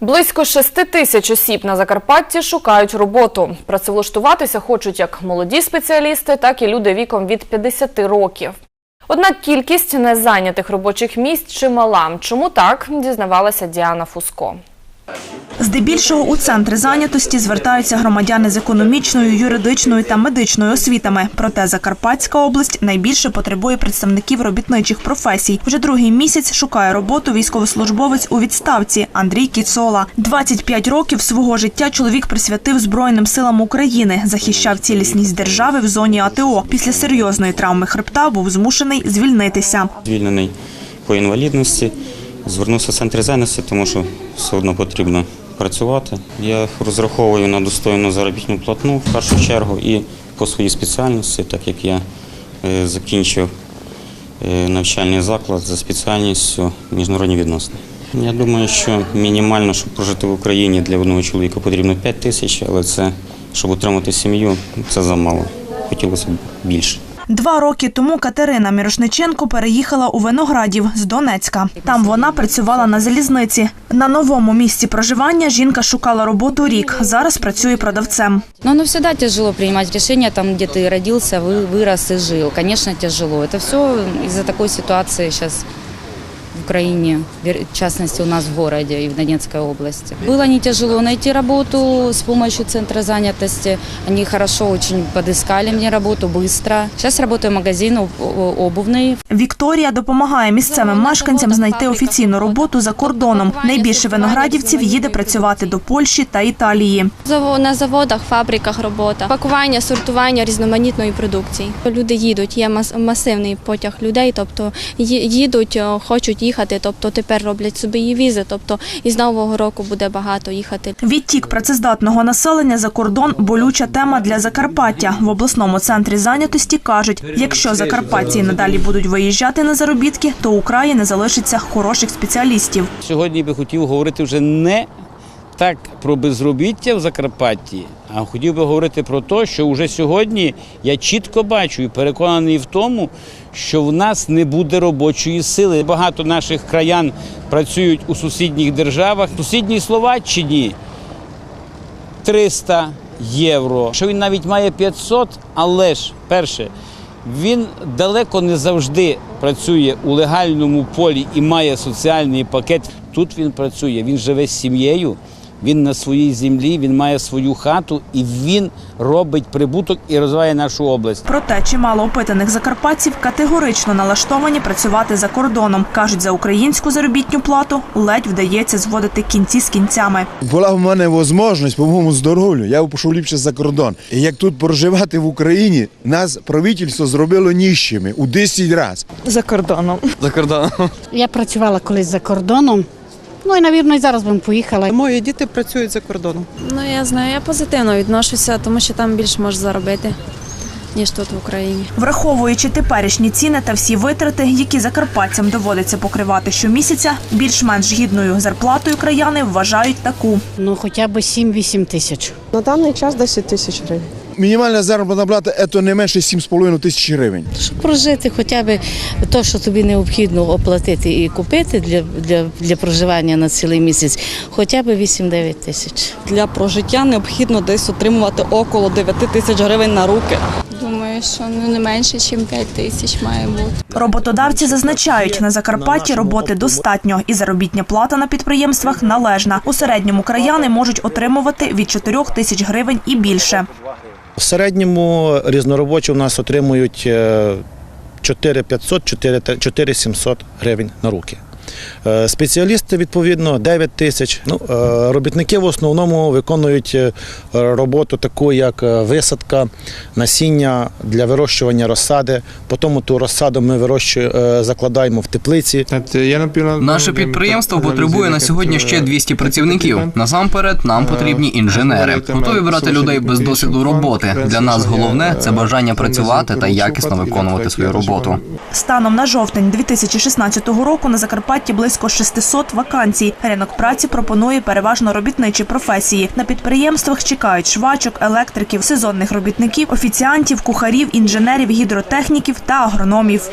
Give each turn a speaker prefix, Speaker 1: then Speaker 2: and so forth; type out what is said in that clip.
Speaker 1: Близько шести тисяч осіб на Закарпатті шукають роботу. Працевлаштуватися хочуть як молоді спеціалісти, так і люди віком від 50 років. Однак кількість незайнятих робочих місць чимала. Чому так, дізнавалася Діана Фуско.
Speaker 2: Здебільшого у центри зайнятості звертаються громадяни з економічною, юридичною та медичною освітами. Проте Закарпатська область найбільше потребує представників робітничих професій. Вже другий місяць шукає роботу військовослужбовець у відставці Андрій Кіцола. 25 років свого життя чоловік присвятив Збройним силам України, захищав цілісність держави в зоні АТО. Після серйозної травми хребта був змушений звільнитися.
Speaker 3: звільнений по інвалідності. Звернувся в центр зайнятості, тому що все одно потрібно працювати. Я розраховую на достойну заробітну платну в першу чергу і по своїй спеціальності, так як я е, закінчив е, навчальний заклад за спеціальністю міжнародні відносини. Я думаю, що мінімально, щоб прожити в Україні для одного чоловіка потрібно 5 тисяч, але це, щоб утримати сім'ю, це замало. Хотілося б більше.
Speaker 2: Два роки тому Катерина Мірошниченко переїхала у Виноградів з Донецька. Там вона працювала на залізниці. На новому місці проживання жінка шукала роботу рік. Зараз працює продавцем.
Speaker 4: Но оно всегда тяжело принимать решения там, где ты родился, вы, вырос и жил. Конечно, тяжело. Это все из-за такой ситуации сейчас в Украине, вер- в частности у нас в городе и в Донецкой области. Было не тяжело найти работу с помощью центра занятости. Они хорошо очень подыскали мне работу быстро. Сейчас работаю магазин об- о- обувный.
Speaker 2: Вікторія допомагає місцевим мешканцям знайти офіційну роботу за кордоном. Найбільше виноградівців їде працювати до Польщі та Італії.
Speaker 5: Заво- На заводах, фабриках робота, пакування, сортування різноманітної продукції. Люди їдуть, є мас- масивний потяг людей, тобто ї- їдуть, о, хочуть їхати, тобто тепер роблять собі і візи, тобто із нового року буде багато їхати.
Speaker 2: Відтік працездатного населення за кордон болюча тема для Закарпаття. В обласному центрі зайнятості кажуть, якщо закарпатці надалі будуть виїжджати на заробітки, то у краї не залишиться хороших спеціалістів.
Speaker 6: Сьогодні би хотів говорити вже не так про безробіття в Закарпатті, а хотів би говорити про те, що вже сьогодні я чітко бачу і переконаний в тому, що в нас не буде робочої сили. Багато наших краян працюють у сусідніх державах. В сусідній Словаччині 300 євро. Що він навіть має 500, але ж перше. Він далеко не завжди працює у легальному полі і має соціальний пакет. Тут він працює, він живе з сім'єю, він на своїй землі, він має свою хату і він робить прибуток і розвиває нашу область.
Speaker 2: Проте чимало опитаних закарпатців категорично налаштовані працювати за кордоном. кажуть, за українську заробітню плату ледь вдається зводити кінці з кінцями.
Speaker 7: Була в мене можливість по моєму здоров'ю, я пішов ліпше за кордон. І як тут проживати в Україні, нас правительство зробило ніщими у 10 разів.
Speaker 8: За кордоном.
Speaker 9: За кордоном.
Speaker 10: Я працювала колись за кордоном. Ну і, навірно, і зараз б поїхала.
Speaker 8: Мої діти працюють за кордоном.
Speaker 5: Ну я знаю, я позитивно відношуся, тому що там більше можеш заробити, ніж тут в Україні.
Speaker 2: Враховуючи теперішні ціни та всі витрати, які закарпатцям доводиться покривати щомісяця, більш-менш гідною зарплатою краяни вважають таку.
Speaker 10: Ну, хоча б 7-8 тисяч.
Speaker 8: На даний час 10 тисяч гривень.
Speaker 7: Мінімальна заробітна плата – це не менше 7,5 тисяч гривень.
Speaker 10: Щоб прожити хоча б те, що тобі необхідно оплатити і купити для, для, для проживання на цілий місяць, хоча б 8-9 тисяч.
Speaker 8: Для прожиття необхідно десь отримувати около 9 тисяч гривень на руки.
Speaker 5: Думаю, що ну, не менше, ніж 5 тисяч має бути.
Speaker 2: Роботодавці зазначають, на Закарпатті роботи достатньо, і заробітня плата на підприємствах належна. У середньому краяни можуть отримувати від 4 тисяч гривень і більше.
Speaker 11: В середньому різноробочі у нас отримують е, 4500 4700 гривень на руки. Е, Спеціалісти, відповідно, 9 тисяч. Ну, е, робітники в основному виконують е, роботу таку, як висадка, насіння для вирощування розсади. Потім ту розсаду ми вирощуємо, закладаємо в теплиці.
Speaker 9: Наше підприємство потребує на сьогодні ще 200 працівників. Насамперед, нам потрібні інженери. Готові брати людей без досвіду роботи. Для нас головне це бажання працювати та якісно виконувати свою роботу.
Speaker 2: Станом на жовтень 2016 року на Закарпатті близько 600 вакансій. Ринок праці пропонує переважно робітничі професії. На підприємствах чекають швачок, електриків, сезонних робітників, офіціантів, кухарів, інженерів, гідротехніків та агрономів.